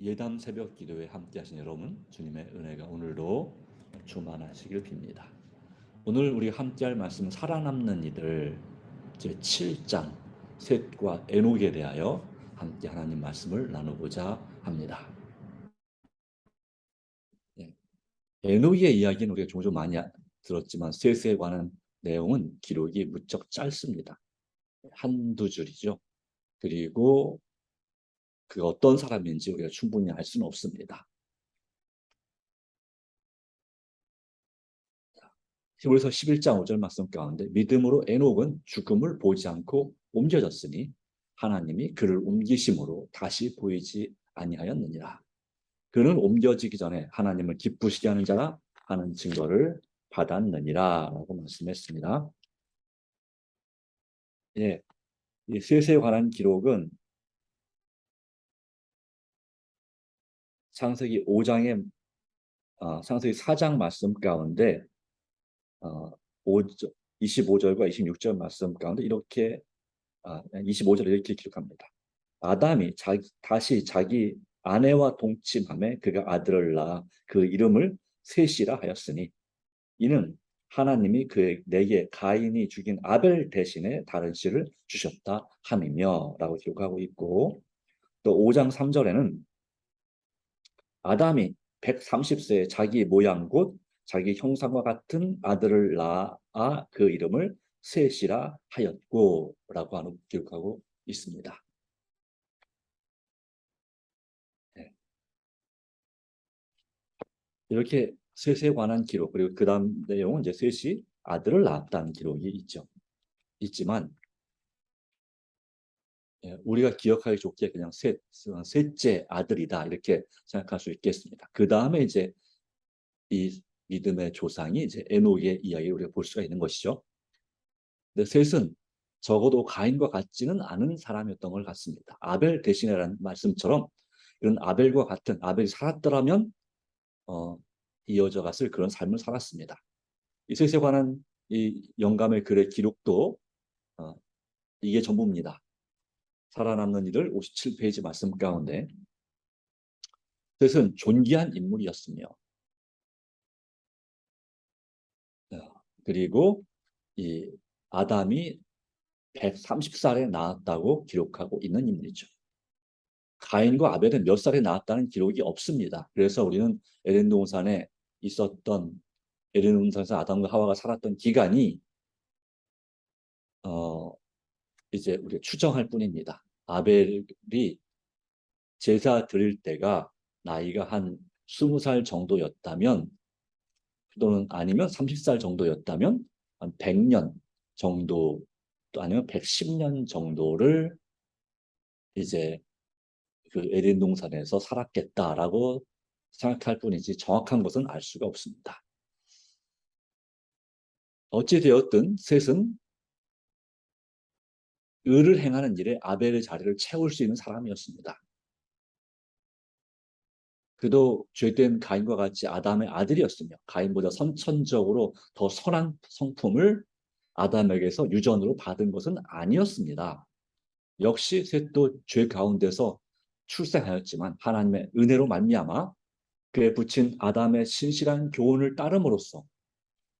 예담 새벽 기도에 함께 하신 여러분 주님의 은혜가 오늘도 충만하시길 빕니다. 오늘 우리 함께 할 말씀은 살아남는 이들 제 7장 셋과 에녹에 대하여 함께 하나님 말씀을 나누고자 합니다. 예. 에녹의 이야기는 우리가 종종 많이 들었지만 셋에 관한 내용은 기록이 무척 짧습니다. 한두 줄이죠. 그리고 그 어떤 사람인지 우리가 충분히 알 수는 없습니다. 히브리서 11장 5절 말씀 가운데 믿음으로 에녹은 죽음을 보지 않고 옮겨졌으니 하나님이 그를 옮기심으로 다시 보이지 아니하였느니라. 그는 옮겨지기 전에 하나님을 기쁘시게 하는 자라 하는 증거를 받았느니라 라고 말씀했습니다. 예, 이 셋에 관한 기록은 창세기 5장의 어, 창세기 4장 말씀 가운데 어, 5절, 25절과 26절 말씀 가운데 이렇게 아, 25절 이렇게 기록합니다. 아담이 자기, 다시 자기 아내와 동침함에 그가 아들을 낳아 그 이름을 셋이라 하였으니 이는 하나님이 그 내게 가인이 죽인 아벨 대신에 다른 씨를 주셨다 함이며 라고 기록하고 있고 또 5장 3절에는 아담이 130세에 자기 모양 곧 자기 형상과 같은 아들을 낳아 그 이름을 셋이라 하였고 라고 하는 기록하고 있습니다. 네. 이렇게 셋에 관한 기록 그리고 그 다음 내용은 이제 셋이 아들을 낳았다는 기록이 있죠. 있지만 예, 우리가 기억하기 좋게 그냥 셋, 셋째 아들이다 이렇게 생각할 수 있겠습니다. 그 다음에 이제 이 믿음의 조상이 이제 에녹의 이야기를 우리가 볼 수가 있는 것이죠. 근데 셋은 적어도 가인과 같지는 않은 사람이었던 것 같습니다. 아벨 대신이라는 말씀처럼 이런 아벨과 같은 아벨이 살았더라면 어, 이어져 갔을 그런 삶을 살았습니다. 이 셋에 관한 이 영감의 글의 기록도 어, 이게 전부입니다. 살아남는 이를 57페이지 말씀 가운데 셋은 존귀한 인물이었으며 어, 그리고 이 아담이 130살에 낳았다고 기록하고 있는 인물이죠. 가인과 아벨은 몇 살에 낳았다는 기록이 없습니다. 그래서 우리는 에덴 동산에 있었던 에덴 동산에서 아담과 하와가 살았던 기간이 어 이제 우리가 추정할 뿐입니다. 아벨이 제사 드릴 때가 나이가 한 20살 정도였다면 또는 아니면 30살 정도였다면 한 100년 정도 또 아니면 110년 정도를 이제 그 에덴 동산에서 살았겠다라고 생각할 뿐이지 정확한 것은 알 수가 없습니다. 어찌 되었든 셋은 의를 행하는 일에 아벨의 자리를 채울 수 있는 사람이었습니다. 그도 죄된 가인과 같이 아담의 아들이었으며 가인보다 선천적으로 더 선한 성품을 아담에게서 유전으로 받은 것은 아니었습니다. 역시 셋도 죄 가운데서 출생하였지만 하나님의 은혜로 말미암아 그에 붙인 아담의 신실한 교훈을 따름으로써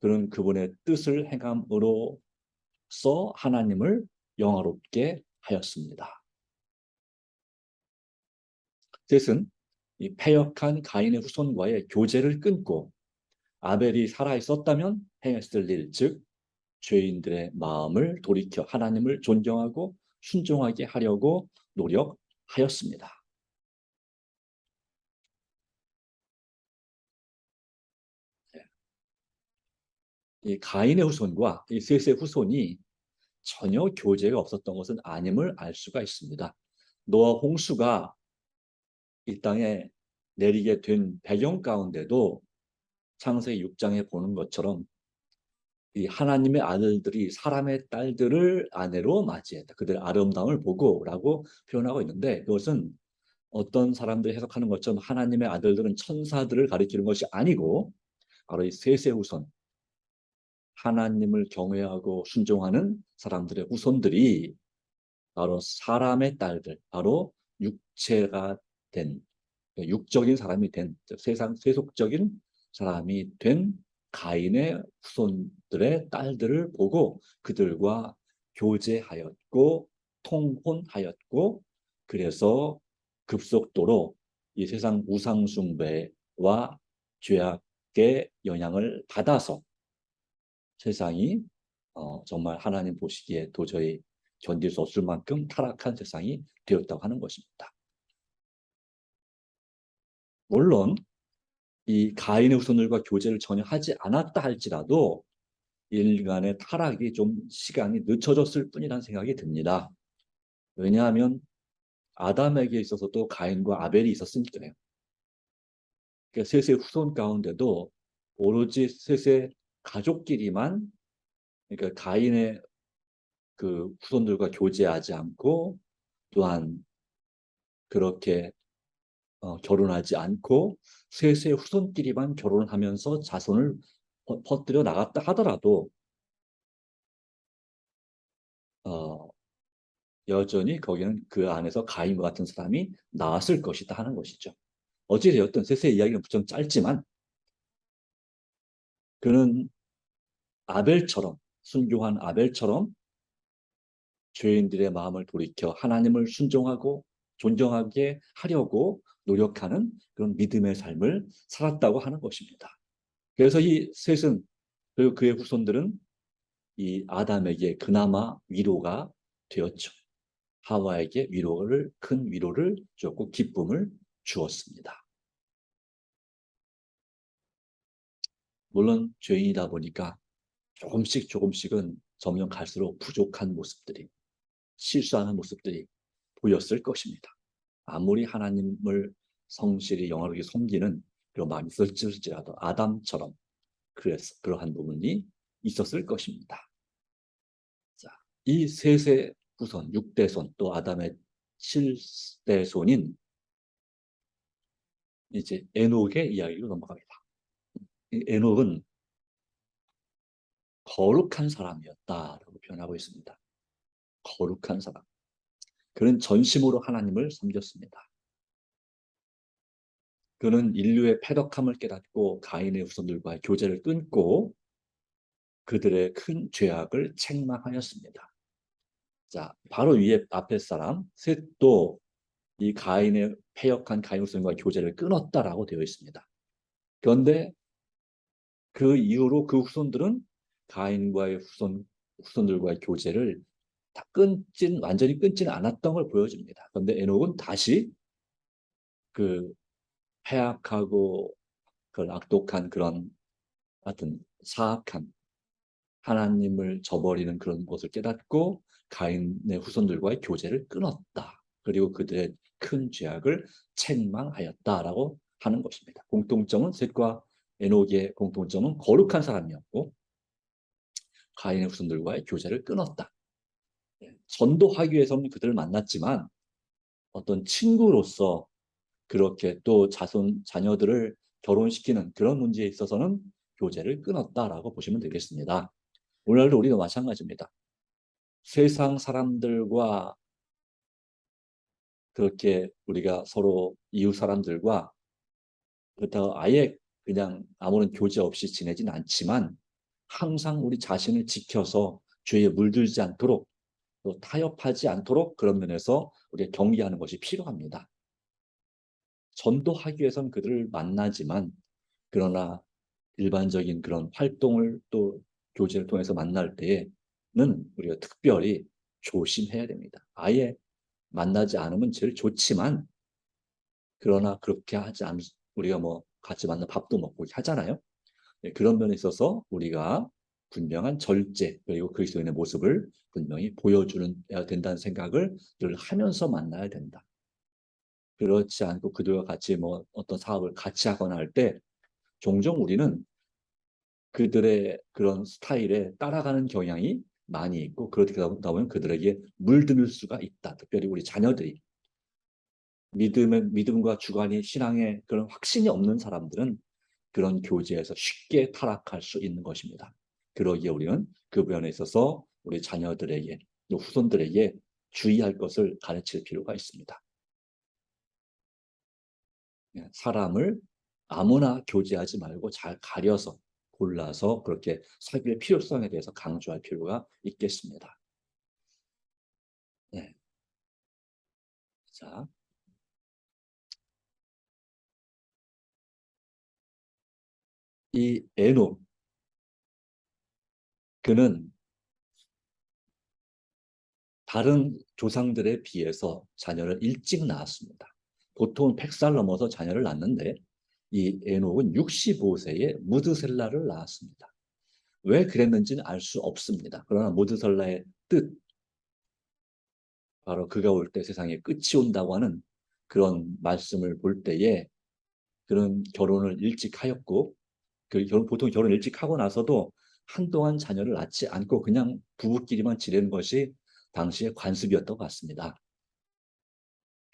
그는 그분의 뜻을 행함으로써 하나님을 영화롭게 하였습니다. 셋은 이 패역한 가인의 후손과의 교제를 끊고 아벨이 살아 있었다면 행했을 일, 즉 죄인들의 마음을 돌이켜 하나님을 존경하고 순종하게 하려고 노력하였습니다. 네. 이 가인의 후손과 이 셋의 후손이 전혀 교제가 없었던 것은 아님을 알 수가 있습니다. 노아 홍수가 이 땅에 내리게 된 배경 가운데도 창세기 6장에 보는 것처럼 이 하나님의 아들들이 사람의 딸들을 아내로 맞이했다. 그들의 아름다움을 보고라고 표현하고 있는데 그것은 어떤 사람들이 해석하는 것처럼 하나님의 아들들은 천사들을 가리키는 것이 아니고 바로 이 셋의 후손 하나님을 경외하고 순종하는 사람들의 후손들이 바로 사람의 딸들, 바로 육체가 된 육적인 사람이 된 세상 세속적인 사람이 된 가인의 후손들의 딸들을 보고 그들과 교제하였고 통혼하였고 그래서 급속도로 이 세상 우상숭배와 죄악의 영향을 받아서 세상이 어, 정말 하나님 보시기에 도저히 견딜 수 없을 만큼 타락한 세상이 되었다고 하는 것입니다. 물론 이 가인의 후손들과 교제를 전혀 하지 않았다 할지라도 인간의 타락이 좀 시간이 늦춰졌을 뿐이라는 생각이 듭니다. 왜냐하면 아담에게 있어서도 가인과 아벨이 있었으니까요. 그러니까 셋의 후손 가운데도 오로지 셋의 가족끼리만 그러니까 가인의 그 후손들과 교제하지 않고 또한 그렇게 어, 결혼하지 않고 셋의 후손끼리만 결혼하면서 자손을 퍼- 퍼뜨려 나갔다 하더라도 어, 여전히 거기는 그 안에서 가인과 같은 사람이 나왔을 것이다 하는 것이죠. 어찌되었든 셋의 이야기는 무척 짧지만 그는 아벨처럼 순교한 아벨처럼 죄인들의 마음을 돌이켜 하나님을 순종하고 존경하게 하려고 노력하는 그런 믿음의 삶을 살았다고 하는 것입니다. 그래서 이 셋은 그리고 그의 후손들은 이 아담에게 그나마 위로가 되었죠. 하와에게 위로를 큰 위로를 줬고 기쁨을 주었습니다. 물론 죄인이다 보니까 조금씩 조금씩은 점점 갈수록 부족한 모습들이 실수하는 모습들이 보였을 것입니다. 아무리 하나님을 성실히 영화롭게 섬기는 그런 마음이 있을지라도 아담처럼 그래서 그러한 부분이 있었을 것입니다. 자, 이 셋의 후손, 6대손 또 아담의 7대손인 이제 에녹의 이야기로 넘어갑니다. 이 에녹은 거룩한 사람이었다라고 표현하고 있습니다. 거룩한 사람. 그는 전심으로 하나님을 섬겼습니다. 그는 인류의 패덕함을 깨닫고 가인의 후손들과 교제를 끊고 그들의 큰 죄악을 책망하였습니다. 자, 바로 위에 앞에 사람 셋도 이 가인의 패역한 가인 후손과 교제를 끊었다라고 되어 있습니다. 그런데 그 이후로 그 후손들은 가인과의 후손 후손들과의 교제를 다 끊진 완전히 끊지는 않았던 걸 보여줍니다. 그런데 에녹은 다시 그 패악하고 그 악독한 그런 하여튼 사악한 하나님을 저버리는 그런 것을 깨닫고 가인의 후손들과의 교제를 끊었다. 그리고 그들의 큰 죄악을 책망하였다라고 하는 것입니다. 공통점은 셋과 에녹의 공통점은 거룩한 사람이었고 가인의 후손들과의 교제를 끊었다. 예, 전도하기 위해서는 그들을 만났지만 어떤 친구로서 그렇게 또 자손 자녀들을 결혼시키는 그런 문제에 있어서는 교제를 끊었다라고 보시면 되겠습니다. 오늘날도 우리도 마찬가지입니다. 세상 사람들과 그렇게 우리가 서로 이웃 사람들과 그렇다고 아예 그냥 아무런 교제 없이 지내진 않지만 항상 우리 자신을 지켜서 죄에 물들지 않도록 또 타협하지 않도록 그런 면에서 우리가 경계하는 것이 필요합니다. 전도하기 위해서는 그들을 만나지만 그러나 일반적인 그런 활동을 또 교제를 통해서 만날 때에는 우리가 특별히 조심해야 됩니다. 아예 만나지 않으면 제일 좋지만 그러나 그렇게 하지 않 우리가 뭐 같이 만나 밥도 먹고 하잖아요. 네, 그런 면에 있어서 우리가 분명한 절제 그리고 그리스도인의 모습을 분명히 보여주는 된다는 생각을 늘 하면서 만나야 된다. 그렇지 않고 그들과 같이 뭐 어떤 사업을 같이 하거나 할 때 종종 우리는 그들의 그런 스타일에 따라가는 경향이 많이 있고 그렇게 되다 보면 그들에게 물들 수가 있다. 특별히 우리 자녀들이 믿음의 믿음과 주관이 신앙에 그런 확신이 없는 사람들은 그런 교제에서 쉽게 타락할 수 있는 것입니다. 그러기에 우리는 그 부분에 있어서 우리 자녀들에게 또 후손들에게 주의할 것을 가르칠 필요가 있습니다. 예, 사람을 아무나 교제하지 말고 잘 가려서 골라서 그렇게 사귈 필요성에 대해서 강조할 필요가 있겠습니다. 네. 자. 이 에녹 그는 다른 조상들에 비해서 자녀를 일찍 낳았습니다. 보통 100살 넘어서 자녀를 낳는데 이 에녹은 65세에 무드셀라를 낳았습니다. 왜 그랬는지는 알 수 없습니다. 그러나 무드셀라의 뜻, 바로 그가 올 때 세상에 끝이 온다고 하는 그런 말씀을 볼 때에 그런 결혼을 일찍 하였고 그 결혼, 보통 결혼 일찍 하고 나서도 한동안 자녀를 낳지 않고 그냥 부부끼리만 지내는 것이 당시의 관습이었던 것 같습니다.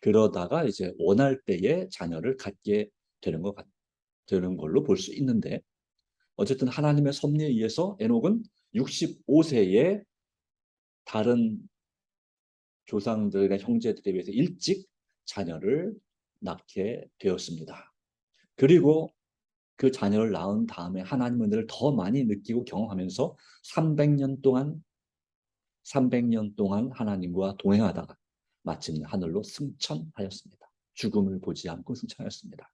그러다가 이제 원할 때에 자녀를 갖게 되는 것 같, 되는 걸로 볼 수 있는데 어쨌든 하나님의 섭리에 의해서 에녹은 65세에 다른 조상들의 형제들에 비해서 일찍 자녀를 낳게 되었습니다. 그리고 그 자녀를 낳은 다음에 하나님의 은혜를 더 많이 느끼고 경험하면서 300년 동안 300년 동안 하나님과 동행하다가 마침내 하늘로 승천하였습니다. 죽음을 보지 않고 승천하였습니다.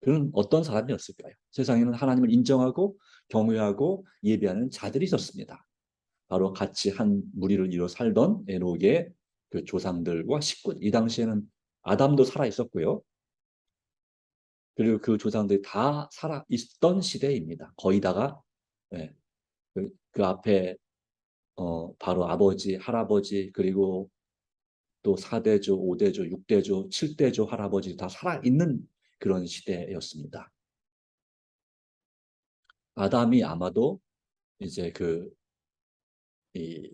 그는 어떤 사람이었을까요? 세상에는 하나님을 인정하고 경외하고 예배하는 자들이 있었습니다. 바로 같이 한 무리를 이뤄 살던 에녹의 그 조상들과 식구. 이 당시에는 아담도 살아 있었고요. 그리고 그 조상들이 다 살아 있던 시대입니다. 거의 다가 네. 그, 그 앞에 어, 바로 아버지, 할아버지, 그리고 또 4대조, 5대조, 6대조, 7대조 할아버지 다 살아 있는 그런 시대였습니다. 아담이 아마도 이제 그, 이,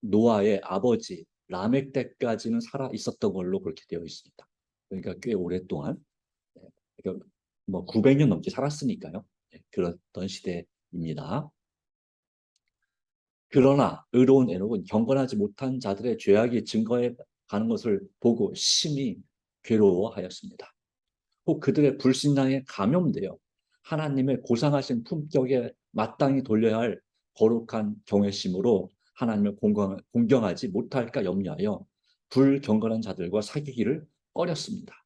노아의 아버지, 라멕 때까지는 살아 있었던 걸로 그렇게 되어 있습니다. 그러니까 꽤 오랫동안, 네, 그러니까 뭐 900년 넘게 살았으니까요. 네, 그랬던 시대입니다. 그러나 의로운 에녹은 경건하지 못한 자들의 죄악이 증거해 가는 것을 보고 심히 괴로워하였습니다. 혹 그들의 불신앙에 감염되어 하나님의 고상하신 품격에 마땅히 돌려야 할 거룩한 경외심으로 하나님을 공경, 하지 못할까 염려하여 불경건한 자들과 사귀기를 꺼렸습니다.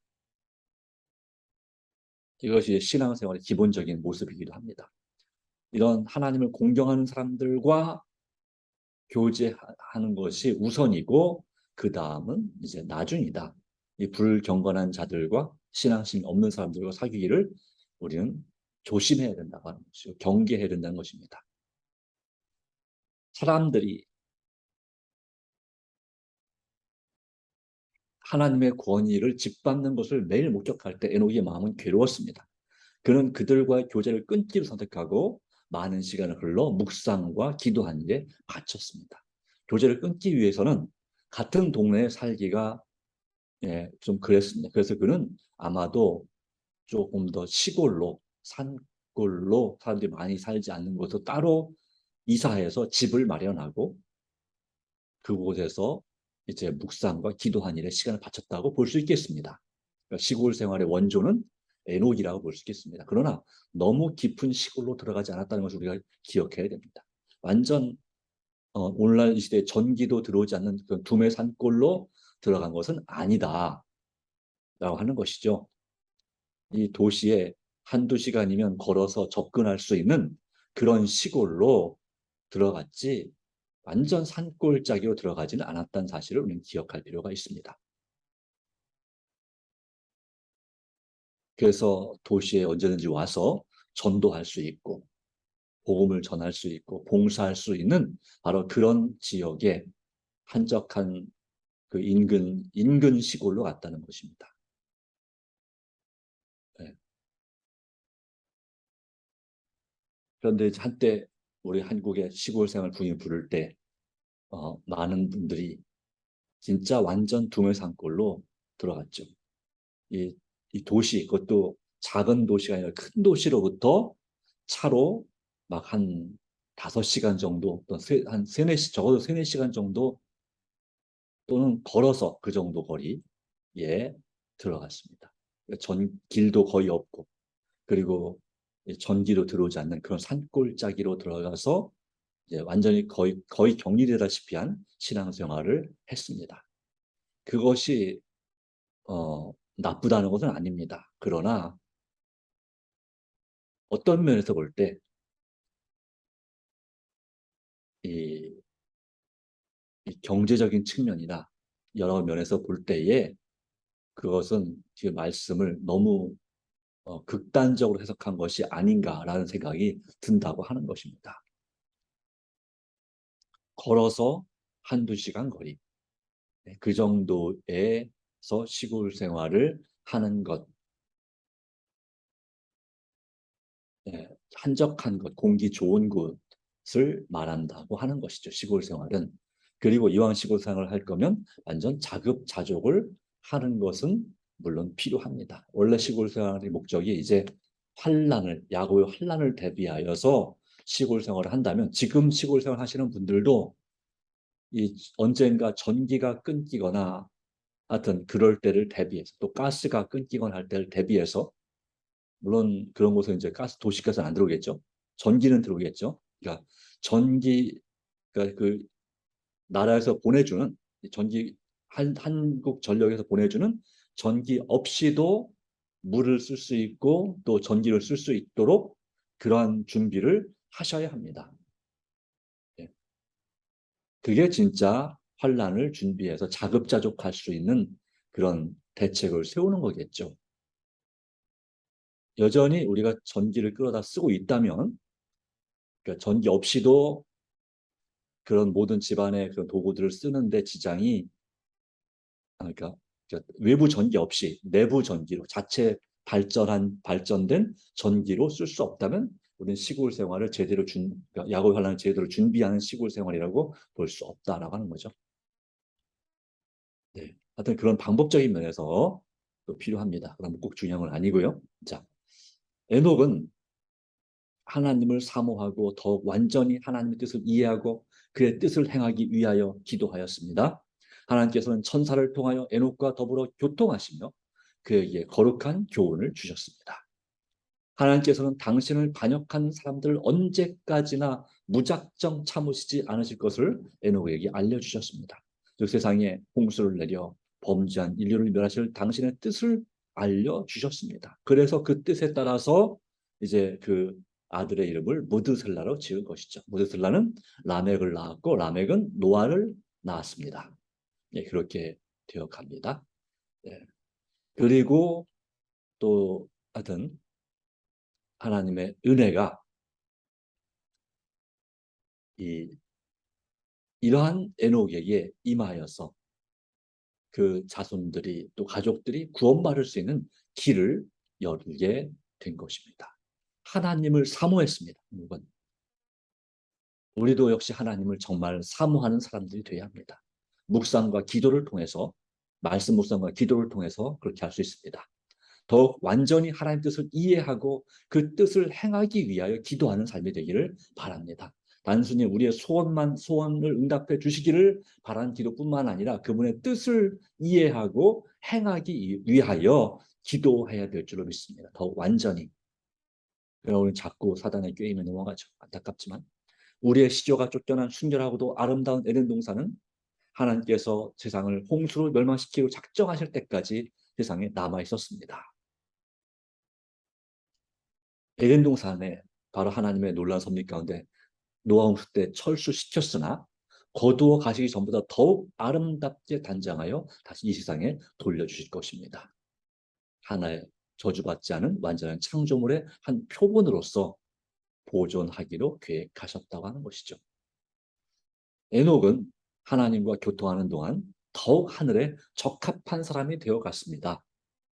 이것이 신앙생활의 기본적인 모습이기도 합니다. 이런 하나님을 공경하는 사람들과 교제하는 것이 우선이고 그 다음은 이제 나중이다. 이 불경건한 자들과 신앙심이 없는 사람들과 사귀기를 우리는 조심해야 된다고 하는 것이고 경계해야 된다는 것입니다. 사람들이 하나님의 권위를 짓밟는 것을 매일 목격할 때 에녹의 마음은 괴로웠습니다. 그는 그들과의 교제를 끊기로 선택하고 많은 시간을 흘러 묵상과 기도하는 데 바쳤습니다. 교제를 끊기 위해서는 같은 동네에 살기가 예, 좀 그랬습니다. 그래서 그는 아마도 조금 더 시골로 산골로 사람들이 많이 살지 않는 곳으로 따로 이사해서 집을 마련하고 그곳에서 이제 묵상과 기도한 일에 시간을 바쳤다고 볼 수 있겠습니다. 그러니까 시골 생활의 원조는 에녹이라고 볼 수 있겠습니다. 그러나 너무 깊은 시골로 들어가지 않았다는 것을 우리가 기억해야 됩니다. 완전 어, 오늘날 이 시대에 전기도 들어오지 않는 그 두메 산골로 들어간 것은 아니다. 라고 하는 것이죠. 이 도시에 한두 시간이면 걸어서 접근할 수 있는 그런 시골로 들어갔지 완전 산골짜기로 들어가지는 않았다는 사실을 우리는 기억할 필요가 있습니다. 그래서 도시에 언제든지 와서 전도할 수 있고 복음을 전할 수 있고 봉사할 수 있는 바로 그런 지역에 한적한 그 인근 인근 시골로 갔다는 것입니다. 네. 그런데 한때 우리 한국의 시골 생활 부인 부를 때 어, 많은 분들이 진짜 완전 두메산골로 들어갔죠. 이, 이 도시, 그것도 작은 도시가 아니라 큰 도시로부터 차로 막 한 다섯 시간 정도, 한 세네 시, 적어도 세네 시간 정도 또는 걸어서 그 정도 거리에 들어갔습니다. 전 길도 거의 없고 그리고 이 전기도 들어오지 않는 그런 산골짜기로 들어가서 이제 완전히 거의 거의 격리되다시피 한 신앙생활을 했습니다. 그것이 어, 나쁘다는 것은 아닙니다. 그러나 어떤 면에서 볼 때 이, 이 경제적인 측면이나 여러 면에서 볼 때에 그것은 지금 말씀을 너무 어, 극단적으로 해석한 것이 아닌가라는 생각이 든다고 하는 것입니다. 걸어서 한두 시간 거리. 네, 그 정도에서 시골 생활을 하는 것. 네, 한적한 것, 공기 좋은 곳을 말한다고 하는 것이죠. 시골 생활은. 그리고 이왕 시골 생활을 할 거면 완전 자급자족을 하는 것은 물론 필요합니다. 원래 시골 생활의 목적이 이제 환란을 야고의 환란을 대비하여서 시골 생활을 한다면 지금 시골 생활 하시는 분들도 이 언젠가 전기가 끊기거나 하여튼 그럴 때를 대비해서 또 가스가 끊기거나 할 때를 대비해서 물론 그런 곳은 이제 가스 도시가스는 안 들어오겠죠. 전기는 들어오겠죠. 그러니까 전기 그러니까 그 나라에서 보내주는 전기 한, 한국 전력에서 보내주는 전기 없이도 물을 쓸 수 있고 또 전기를 쓸 수 있도록 그러한 준비를 하셔야 합니다. 예. 그게 진짜 환란을 준비해서 자급자족할 수 있는 그런 대책을 세우는 거겠죠. 여전히 우리가 전기를 끌어다 쓰고 있다면 그러니까 전기 없이도 그런 모든 집안의 그런 도구들을 쓰는데 지장이 그러니까 외부 전기 없이 내부 전기로 자체 발전한 발전된 전기로 쓸 수 없다면 우리는 시골 생활을 제대로 준 야곱 환란을 제대로 준비하는 시골 생활이라고 볼 수 없다라고 하는 거죠. 네, 하여튼 그런 방법적인 면에서 또 필요합니다. 그럼 꼭 중요한 건 아니고요. 자, 에녹은 하나님을 사모하고 더욱 완전히 하나님의 뜻을 이해하고 그의 뜻을 행하기 위하여 기도하였습니다. 하나님께서는 천사를 통하여 에녹과 더불어 교통하시며 그에게 거룩한 교훈을 주셨습니다. 하나님께서는 당신을 반역한 사람들을 언제까지나 무작정 참으시지 않으실 것을 에녹에게 알려주셨습니다. 즉 세상에 홍수를 내려 범죄한 인류를 멸하실 당신의 뜻을 알려주셨습니다. 그래서 그 뜻에 따라서 이제 그 아들의 이름을 무드셀라로 지은 것이죠. 무드셀라는 라멕을 낳았고 라멕은 노아를 낳았습니다. 예, 그렇게 되어 갑니다. 예. 그리고 또 하여튼 하나님의 은혜가 이 이러한 에녹에게 임하여서 그 자손들이 또 가족들이 구원받을 수 있는 길을 열게 된 것입니다. 하나님을 사모했습니다. 이건 우리도 역시 하나님을 정말 사모하는 사람들이 되어야 합니다. 묵상과 기도를 통해서 말씀 묵상과 기도를 통해서 그렇게 할 수 있습니다. 더욱 완전히 하나님 뜻을 이해하고 그 뜻을 행하기 위하여 기도하는 삶이 되기를 바랍니다. 단순히 우리의 소원만 소원을 응답해 주시기를 바라는 기도뿐만 아니라 그분의 뜻을 이해하고 행하기 위하여 기도해야 될 줄로 믿습니다. 더욱 완전히. 여러분 자꾸 사단에 꿰임에 넘어가죠. 안타깝지만 우리의 시조가 쫓겨난 순결하고도 아름다운 에덴 동산은 하나님께서 세상을 홍수로 멸망시키고 작정하실 때까지 세상에 남아 있었습니다. 에덴 동산에 바로 하나님의 놀라운 섭리 가운데 노아 홍수 때 철수시켰으나 거두어 가시기 전보다 더욱 아름답게 단장하여 다시 이 세상에 돌려주실 것입니다. 하나의 저주받지 않은 완전한 창조물의 한 표본으로서 보존하기로 계획하셨다고 하는 것이죠. 에녹은 하나님과 교통하는 동안 더욱 하늘에 적합한 사람이 되어 갔습니다.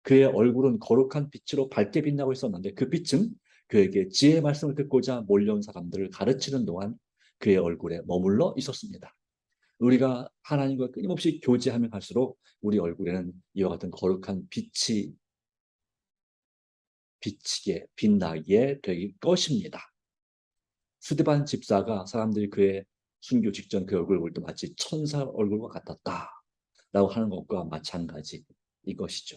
그의 얼굴은 거룩한 빛으로 밝게 빛나고 있었는데 그 빛은 그에게 지혜의 말씀을 듣고자 몰려온 사람들을 가르치는 동안 그의 얼굴에 머물러 있었습니다. 우리가 하나님과 끊임없이 교제하면 갈수록 우리 얼굴에는 이와 같은 거룩한 빛이 비치게 빛나게 될 것입니다. 스데반 집사가 사람들이 그의 순교 직전 그 얼굴을 볼 때 마치 천사 얼굴과 같았다. 라고 하는 것과 마찬가지 이것이죠.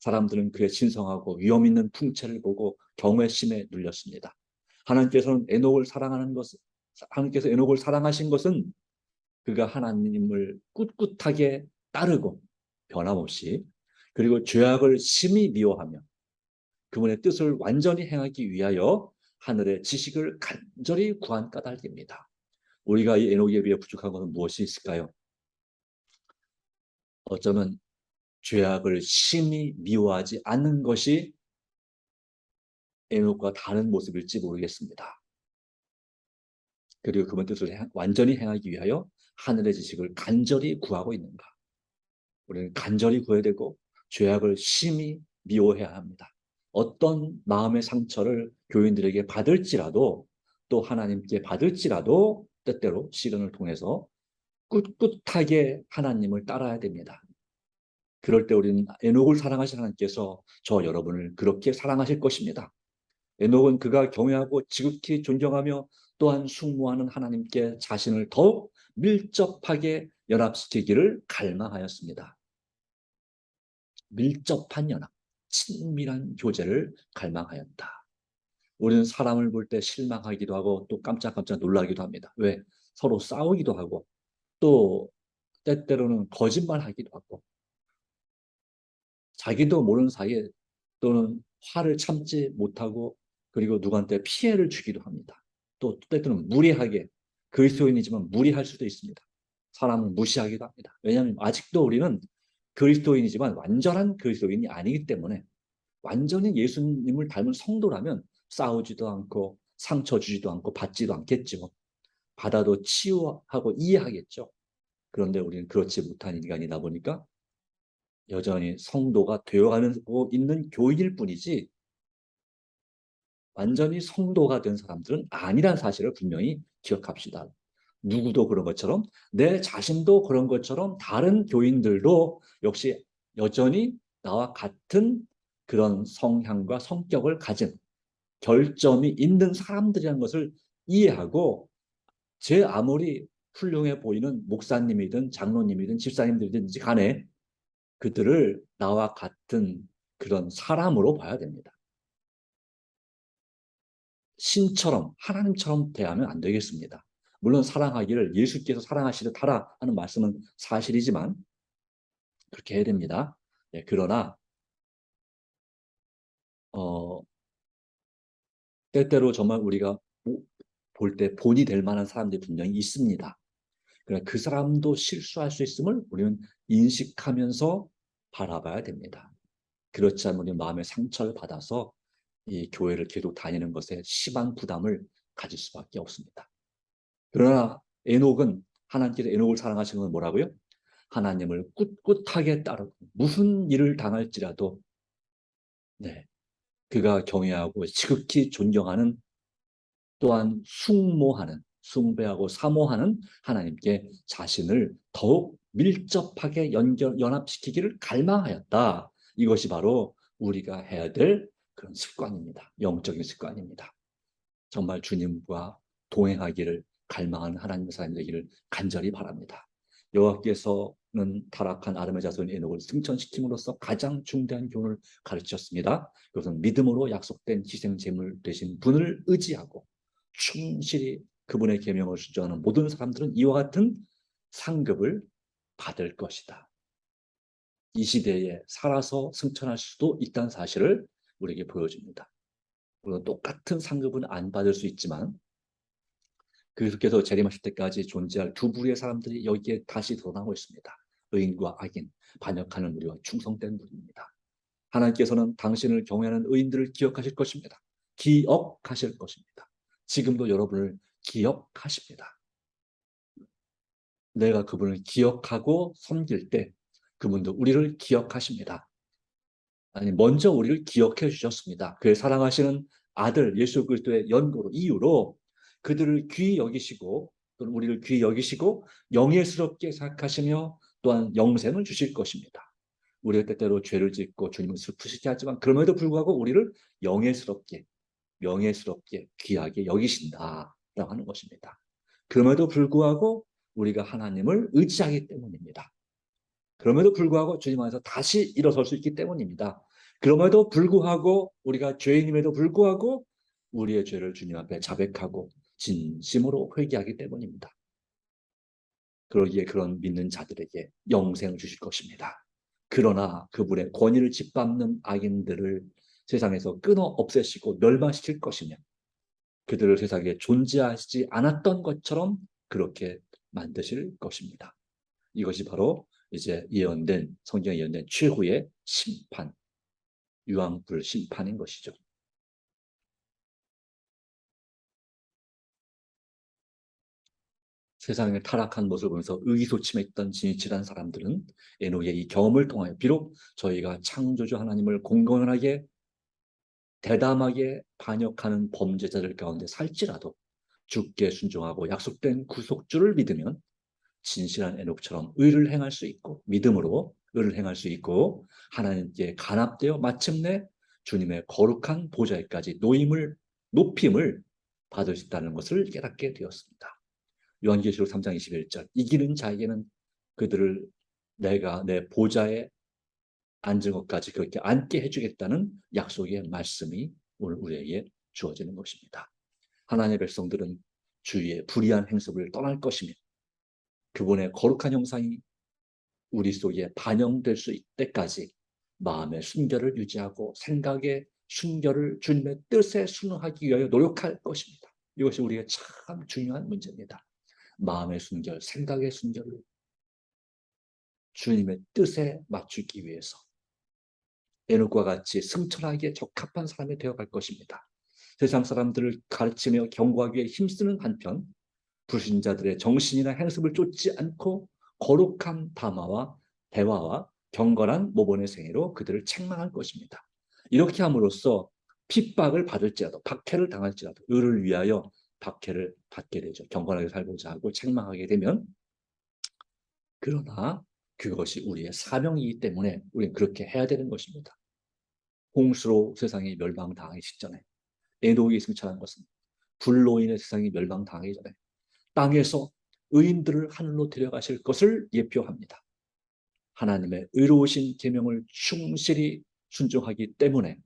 사람들은 그의 신성하고 위험 있는 풍채를 보고 경외심에 눌렸습니다. 하나님께서는 에녹을 사랑하는 것은 하나님께서 에녹을 사랑하신 것은 그가 하나님을 꿋꿋하게 따르고 변함없이 그리고 죄악을 심히 미워하며 그분의 뜻을 완전히 행하기 위하여 하늘의 지식을 간절히 구한 까닭입니다. 우리가 이 에녹에 비해 부족한 것은 무엇이 있을까요? 어쩌면 죄악을 심히 미워하지 않는 것이 에녹과 다른 모습일지 모르겠습니다. 그리고 그분 뜻을 행- 완전히 행하기 위하여 하늘의 지식을 간절히 구하고 있는가? 우리는 간절히 구해야 되고 죄악을 심히 미워해야 합니다. 어떤 마음의 상처를 교인들에게 받을지라도 또 하나님께 받을지라도 때때로 시련을 통해서 꿋꿋하게 하나님을 따라야 됩니다. 그럴 때 우리는 에녹을 사랑하신 하나님께서 저 여러분을 그렇게 사랑하실 것입니다. 에녹은 그가 경외하고 지극히 존경하며 또한 숭모하는 하나님께 자신을 더욱 밀접하게 연합시키기를 갈망하였습니다. 밀접한 연합, 친밀한 교제를 갈망하였다. 우리는 사람을 볼 때 실망하기도 하고 또 깜짝깜짝 놀라기도 합니다. 왜? 서로 싸우기도 하고 또 때때로는 거짓말하기도 하고 자기도 모르는 사이에 또는 화를 참지 못하고 그리고 누구한테 피해를 주기도 합니다. 또 때때로는 무리하게 그리스도인이지만 무리할 수도 있습니다. 사람을 무시하기도 합니다. 왜냐하면 아직도 우리는 그리스도인이지만 완전한 그리스도인이 아니기 때문에 완전히 예수님을 닮은 성도라면 싸우지도 않고 상처 주지도 않고 받지도 않겠죠. 받아도 치유하고 이해하겠죠. 그런데 우리는 그렇지 못한 인간이다 보니까 여전히 성도가 되어가고 있는 교인일 뿐이지 완전히 성도가 된 사람들은 아니란 사실을 분명히 기억합시다. 누구도 그런 것처럼 내 자신도 그런 것처럼 다른 교인들도 역시 여전히 나와 같은 그런 성향과 성격을 가진 결점이 있는 사람들이라는 것을 이해하고 제 아무리 훌륭해 보이는 목사님이든 장로님이든 집사님들이든지 간에 그들을 나와 같은 그런 사람으로 봐야 됩니다. 신처럼 하나님처럼 대하면 안 되겠습니다. 물론 사랑하기를 예수께서 사랑하시듯 하라 하는 말씀은 사실이지만 그렇게 해야 됩니다. 예, 그러나 어, 때때로 정말 우리가 볼 때 본이 될 만한 사람들이 분명히 있습니다. 그러나 그 사람도 실수할 수 있음을 우리는 인식하면서 바라봐야 됩니다. 그렇지 않으면 우리 마음의 상처를 받아서 이 교회를 계속 다니는 것에 심한 부담을 가질 수밖에 없습니다. 그러나 에녹은 하나님께서 에녹을 사랑하시는 건 뭐라고요? 하나님을 꿋꿋하게 따르고 무슨 일을 당할지라도 네, 그가 경외하고 지극히 존경하는 또한 숭모하는 숭배하고 사모하는 하나님께 자신을 더욱 밀접하게 연결 연합시키기를 갈망하였다. 이것이 바로 우리가 해야 될 그런 습관입니다. 영적인 습관입니다. 정말 주님과 동행하기를 갈망하는 하나님의 사람이 되기를 간절히 바랍니다. 여호와께서 는 타락한 아름의 자손 에녹을 승천시킴으로써 가장 중대한 교훈을 가르쳤습니다. 그것은 믿음으로 약속된 희생 제물 되신 분을 의지하고 충실히 그분의 계명을 순종하는 모든 사람들은 이와 같은 상급을 받을 것이다. 이 시대에 살아서 승천할 수도 있다는 사실을 우리에게 보여줍니다. 물론 똑같은 상급은 안 받을 수 있지만 그리스도께서 재림하실 때까지 존재할 두 부류의 사람들이 여기에 다시 드러나고 있습니다. 의인과 악인, 반역하는 우리와 충성된 분입니다. 하나님께서는 당신을 경외하는 의인들을 기억하실 것입니다. 기억하실 것입니다. 지금도 여러분을 기억하십니다. 내가 그분을 기억하고 섬길 때 그분도 우리를 기억하십니다. 아니 먼저 우리를 기억해 주셨습니다. 그의 사랑하시는 아들 예수 그리스도의 연고로 이유로 그들을 귀히 여기시고 또는 우리를 귀히 여기시고 영예스럽게 생각하시며 또한 영생을 주실 것입니다. 우리가 때때로 죄를 짓고 주님을 슬프시게 하지만 그럼에도 불구하고 우리를 영예스럽게 명예스럽게 귀하게 여기신다라고 하는 것입니다. 그럼에도 불구하고 우리가 하나님을 의지하기 때문입니다. 그럼에도 불구하고 주님 안에서 다시 일어설 수 있기 때문입니다. 그럼에도 불구하고 우리가 죄인임에도 불구하고 우리의 죄를 주님 앞에 자백하고 진심으로 회개하기 때문입니다. 그러기에 그런 믿는 자들에게 영생을 주실 것입니다. 그러나 그분의 권위를 짓밟는 악인들을 세상에서 끊어 없애시고 멸망시킬 것이며 그들을 세상에 존재하지 않았던 것처럼 그렇게 만드실 것입니다. 이것이 바로 이제 예언된 성경에 예언된 최후의 심판, 유황불 심판인 것이죠. 세상의 타락한 모습을 보면서 의기소침했던 진실한 사람들은 에녹의 이 경험을 통하여 비록 저희가 창조주 하나님을 공공연하게 대담하게 반역하는 범죄자들 가운데 살지라도 죽게 순종하고 약속된 구속주를 믿으면 진실한 에녹처럼 의를 행할 수 있고 믿음으로 의를 행할 수 있고 하나님께 간합되어 마침내 주님의 거룩한 보좌에까지 노임을 높임을 받을 수 있다는 것을 깨닫게 되었습니다. 요한계시록 3장 21절 이기는 자에게는 그들을 내가 내 보좌에 앉은 것까지 그렇게 앉게 해주겠다는 약속의 말씀이 오늘 우리에게 주어지는 것입니다. 하나님의 백성들은 주위의 불의한 행습을 떠날 것이며 그분의 거룩한 형상이 우리 속에 반영될 수 있때까지 마음의 순결을 유지하고 생각의 순결을 주님의 뜻에 순응하기 위하여 노력할 것입니다. 이것이 우리의 참 중요한 문제입니다. 마음의 순결, 생각의 순결을 주님의 뜻에 맞추기 위해서 에녹과 같이 승천하기에 적합한 사람이 되어갈 것입니다. 세상 사람들을 가르치며 경고하기 위해 힘쓰는 한편 불신자들의 정신이나 행습을 쫓지 않고 거룩한 담화와 대화와 경건한 모본의 생애로 그들을 책망할 것입니다. 이렇게 함으로써 핍박을 받을지라도 박해를 당할지라도 의를 위하여 박해를 받게 되죠. 경건하게 살고자 하고 책망하게 되면 그러나 그것이 우리의 사명이기 때문에 우리는 그렇게 해야 되는 것입니다. 홍수로 세상이 멸망당하기 직전에 에녹이 승천한 것은 불로 인해 세상이 멸망당하기 전에 땅에서 의인들을 하늘로 데려가실 것을 예표합니다. 하나님의 의로우신 계명을 충실히 순종하기 때문에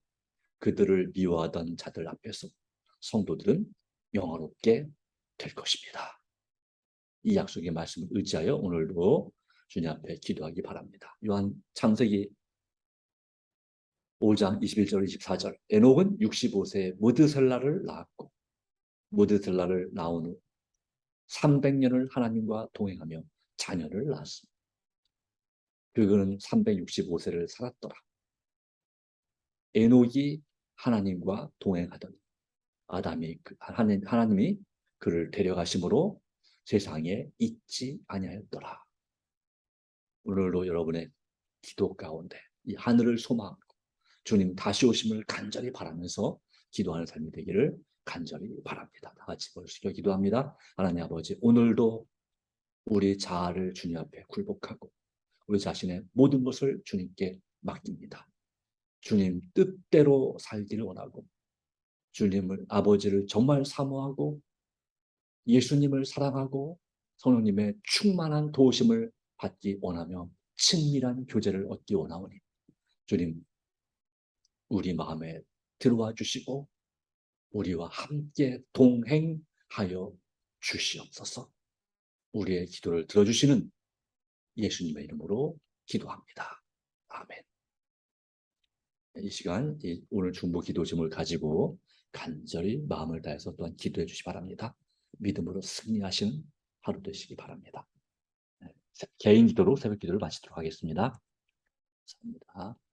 그들을 미워하던 자들 앞에서 성도들은 영화롭게 될 것입니다. 이 약속의 말씀을 의지하여 오늘도 주님 앞에 기도하기 바랍니다. 요한 창세기 5장 21절 24절 에녹은 65세에 무드셀라를 낳았고 무드셀라를 낳은 후 300년을 하나님과 동행하며 자녀를 낳았습니다. 그는 365세를 살았더라. 에녹이 하나님과 동행하더니 아담이 그 하나님, 하나님이 그를 데려가심으로 세상에 있지 아니하였더라. 오늘도 여러분의 기도 가운데 이 하늘을 소망하고 주님 다시 오심을 간절히 바라면서 기도하는 삶이 되기를 간절히 바랍니다. 다 같이 벌써 기도합니다. 하나님 아버지 오늘도 우리 자아를 주님 앞에 굴복하고 우리 자신의 모든 것을 주님께 맡깁니다. 주님 뜻대로 살기를 원하고 주님을 아버지를 정말 사모하고 예수님을 사랑하고 성령님의 충만한 도우심을 받기 원하며 친밀한 교제를 얻기 원하오니 주님 우리 마음에 들어와 주시고 우리와 함께 동행하여 주시옵소서. 우리의 기도를 들어주시는 예수님의 이름으로 기도합니다. 아멘. 이 시간 오늘 중보 기도심을 가지고 간절히 마음을 다해서 또한 기도해 주시 기 바랍니다. 믿음으로 승리하시는 하루 되시기 바랍니다. 네, 개인 기도로 새벽 기도를 마치도록 하겠습니다. 감사합니다.